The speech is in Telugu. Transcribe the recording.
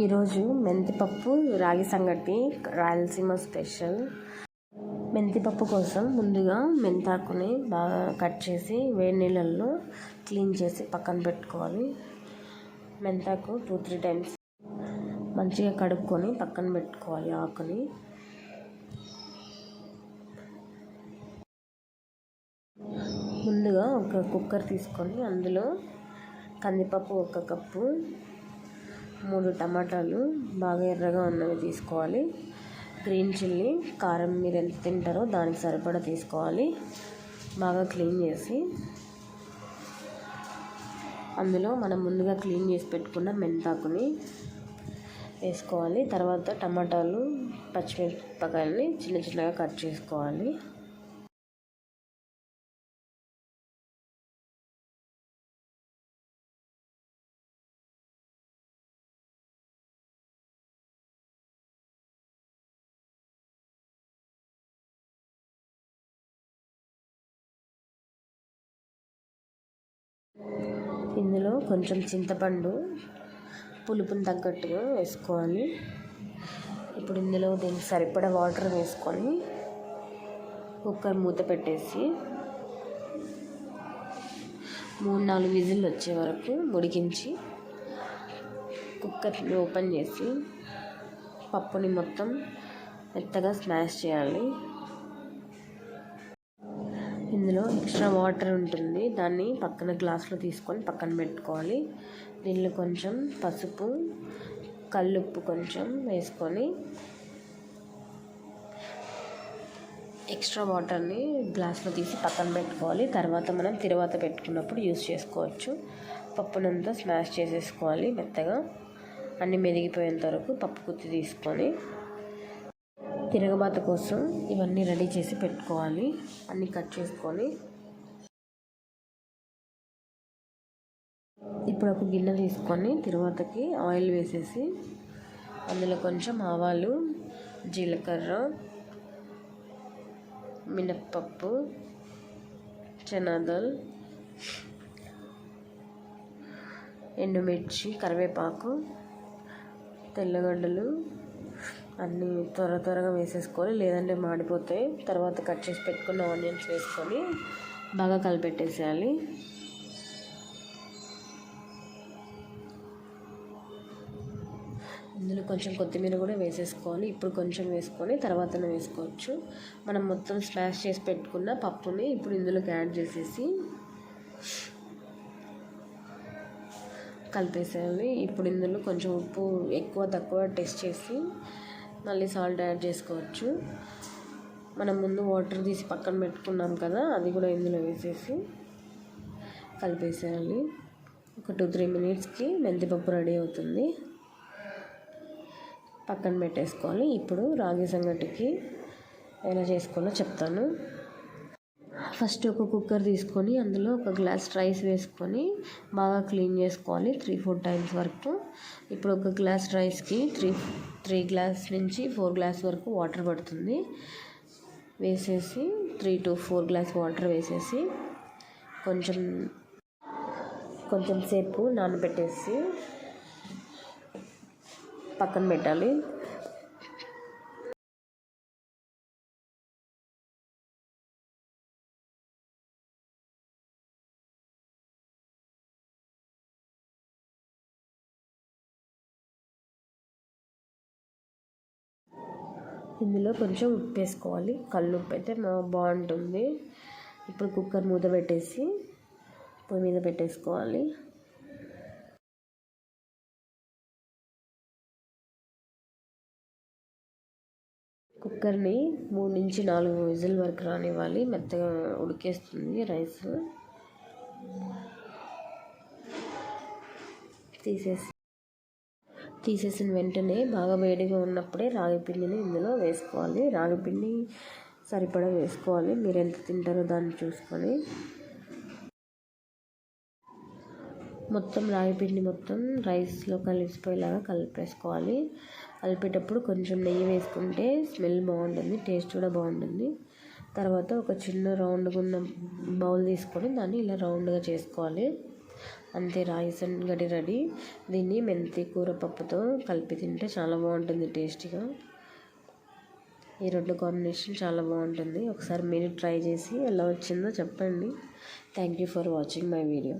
ఈరోజు మెంతిపప్పు రాగి సంగటి రాయలసీమ స్పెషల్. మెంతిపప్పు కోసం ముందుగా మెంతాకుని బాగా కట్ చేసి వేడి నీళ్ళల్లో క్లీన్ చేసి పక్కన పెట్టుకోవాలి. మెంతాకు టూ త్రీ టైమ్స్ మంచిగా కడుక్కొని పక్కన పెట్టుకోవాలి ఆకుని. ముందుగా ఒక కుక్కర్ తీసుకొని అందులో కందిపప్పు ఒక కప్పు మూడు టమాటాలు బాగా ఎర్రగా ఉన్నవి తీసుకోవాలి. గ్రీన్ చిల్లీ కారం మీరు ఎంత తింటారో దానికి సరిపడా తీసుకోవాలి. బాగా క్లీన్ చేసి అందులో మనం ముందుగా క్లీన్ చేసి పెట్టుకున్న మెంతాకుని వేసుకోవాలి. తర్వాత టమాటాలు పచ్చిమిరపకాయలని చిన్న చిన్నగా కట్ చేసుకోవాలి. ఇందులో కొంచెం చింతపండు పులుపుని తగ్గట్టుగా వేసుకోవాలి ఇప్పుడు ఇందులో దీనికి సరిపడా వాటర్ వేసుకొని కుక్కర్ మూత పెట్టేసి మూడు నాలుగు విజిల్ వచ్చే వరకు ఉడికించి కుక్కర్ని ఓపెన్ చేసి పప్పుని మొత్తం మెత్తగా స్మాష్ చేయాలి. ఇందులో ఎక్స్ట్రా వాటర్ ఉంటుంది. దాన్ని పక్కన గ్లాస్లో తీసుకొని పక్కన పెట్టుకోవాలి. దీనిలో కొంచెం పసుపు కల్లుప్పు కొంచెం వేసుకొని ఎక్స్ట్రా వాటర్ని గ్లాస్లో తీసి పక్కన పెట్టుకోవాలి. తర్వాత మనం తిరువాత పెట్టుకున్నప్పుడు యూస్ చేసుకోవచ్చు. పప్పునంతా స్మాష్ చేసేసుకోవాలి మెత్తగా. అన్నీ మెదిగిపోయేంత వరకు పప్పు కుత్తి తీసుకొని తిరగబాత కోసం ఇవన్నీ రెడీ చేసి పెట్టుకోవాలి. అన్నీ కట్ చేసుకొని. ఇప్పుడు ఒక గిన్నె తీసుకొని తిరువాతకి ఆయిల్ వేసేసి అందులో కొంచెం ఆవాలు జీలకర్ర మినప్పప్పు చనాదల్ ఎండుమిర్చి కరివేపాకు తెల్లగడ్డలు అన్నీ త్వర త్వరగా వేసేసుకోవాలి లేదంటే మాడిపోతాయి తర్వాత కట్ చేసి పెట్టుకున్న ఆనియన్స్ వేసుకొని బాగా కలిపెట్టేసేయాలి. ఇందులో కొంచెం కొత్తిమీర కూడా వేసేసుకోవాలి. ఇప్పుడు కొంచెం వేసుకొని తర్వాతనే వేసుకోవచ్చు. మనం మొత్తం స్మాష్ చేసి పెట్టుకున్న పప్పుని ఇప్పుడు ఇందులోకి యాడ్ చేసేసి కలిపేసేయాలి. ఇప్పుడు ఇందులో కొంచెం ఉప్పు ఎక్కువ తక్కువ టెస్ట్ చేసి మళ్ళీ సాల్ట్ యాడ్ చేసుకోవచ్చు. మనం ముందు వాటర్ తీసి పక్కన పెట్టుకున్నాం కదా అది కూడా ఇందులో వేసేసి కలిపేసేయాలి. ఒక టూ త్రీ మినిట్స్కి మెంతిపప్పు రెడీ అవుతుంది. పక్కన పెట్టేసుకోవాలి. ఇప్పుడు రాగి సంగటికి ఎలా చేసుకోవాలో చెప్తాను. ఫస్ట్ ఒక కుక్కర్ తీసుకొని అందులో ఒక గ్లాస్ రైస్ వేసుకొని బాగా క్లీన్ చేసుకోవాలి త్రీ ఫోర్ టైమ్స్ వరకు. ఇప్పుడు ఒక గ్లాస్ రైస్కి త్రీ త్రీ గ్లాస్ నుంచి ఫోర్ గ్లాస్ వరకు వాటర్ పడుతుంది. వేసేసి three to four glass water వేసేసి కొంచెం కొంచెం సేపు నానబెట్టేసి పక్కన పెట్టాలి. ఇందులో కొంచెం ఉప్పు వేసుకోవాలి కళ్ళు ఉప్పు అయితే బాగుంటుంది. ఇప్పుడు కుక్కర్ మూత పెట్టేసి పొయ్యి మీద పెట్టేసుకోవాలి. కుక్కర్ని మూడు నుంచి నాలుగు విజిల్ వరకు రానివ్వాలి. మెత్తగా ఉడికేస్తుంది రైస్. తీసేసి తీసేసిన వెంటనే బాగా వేడిగా ఉన్నప్పుడే రాగి పిండిని ఇందులో వేసుకోవాలి. రాగి పిండి సరిపడా వేసుకోవాలి. మీరు ఎంత తింటారో దాన్ని చూసుకొని. మొత్తం రాగి పిండి మొత్తం రైస్లో కలిసిపోయేలాగా కలిపేసుకోవాలి. కలిపేటప్పుడు కొంచెం నెయ్యి వేసుకుంటే స్మెల్ బాగుంటుంది టేస్ట్ కూడా బాగుంటుంది. తర్వాత ఒక చిన్న రౌండ్గా ఉన్న బౌల్ తీసుకొని దాన్ని ఇలా రౌండ్గా చేసుకోవాలి. అంతే రాయసన్ గడి రెడీ. దీన్ని మెంతి కూర పప్పుతో కలిపి తింటే చాలా బాగుంటుంది టేస్టీగా. ఈ రెండు కాంబినేషన్ చాలా బాగుంటుంది. ఒకసారి మీరు ట్రై చేసి ఎలా వచ్చిందో చెప్పండి. Thank you for watching my video